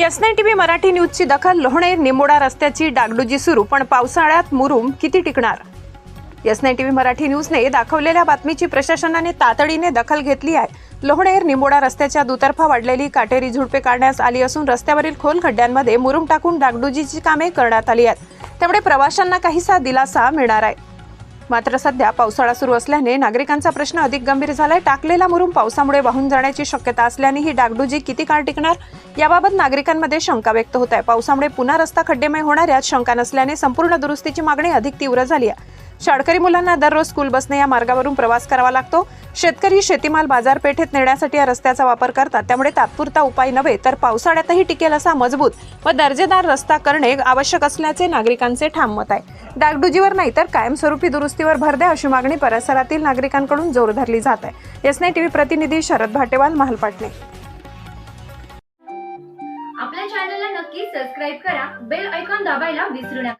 S T TV Marathi न्यूजची दखल लोहणे निमोडा रस्त्याची डागडुजी सुरू पण पावसाळ्यात मुरुम किती टिकणार? एस टी टीव्ही मराठी न्यूजने दाखवलेल्या बातमीची प्रशासनाने तातडीने दखल घेतली आहे. लोहणेर निमोडा रस्त्याच्या दुतर्फा वाढलेली काटेरी झुडपे काढण्यास आली असून रस्त्यावरील खोल खड्ड्यांमध्ये मुरुम टाकून डागडुजीची कामे करण्यात आली आहेत. त्यामुळे प्रवाशांना काहीसा दिलासा मिळणार आहे. मात्र सध्या पावसाळा सुरू असल्याने नागरिकांचा प्रश्न अधिक गंभीर झालाय. टाकलेला मुरुम पावसामुळे वाहून जाण्याची शक्यता असल्याने ही डागडुजी किती काळ टिकणार? याबाबत नागरिकांमध्ये शंका व्यक्त होत आहे. पावसामुळे पुन्हा रस्ता खड्डेमय होणार यात शंका नसल्याने संपूर्ण दुरुस्तीची मागणी अधिक तीव्र झाली आहे. शाळकरी मुलांना दररोज स्कूल बसने या मार्गावरून प्रवास करावा लागतो. शेतकरी शेतीमाल बाजारपेठेत नेण्यासाठी या रस्त्याचा वापर करतात. त्यामुळे तात्पुरता उपाय नव्हे तर पावसाळ्यातही टिकेल असा मजबूत व दर्जेदार रस्ता करणे आवश्यक असल्याचे नागरिकांचे ठाम मत आहे. डागडुजीवर नाही तर कायमस्वरूपी दुरुस्तीवर भर द्या अशी मागणी परिसरातील नागरिकांकडून जोर धरली जात आहे. एस टीव्ही प्रतिनिधी शरद भाटेवाल महालपाटणे आपल्या चॅनलला नक्की सबस्क्राईब करा. बेल ऐकॉन दाबायला विसरू नका.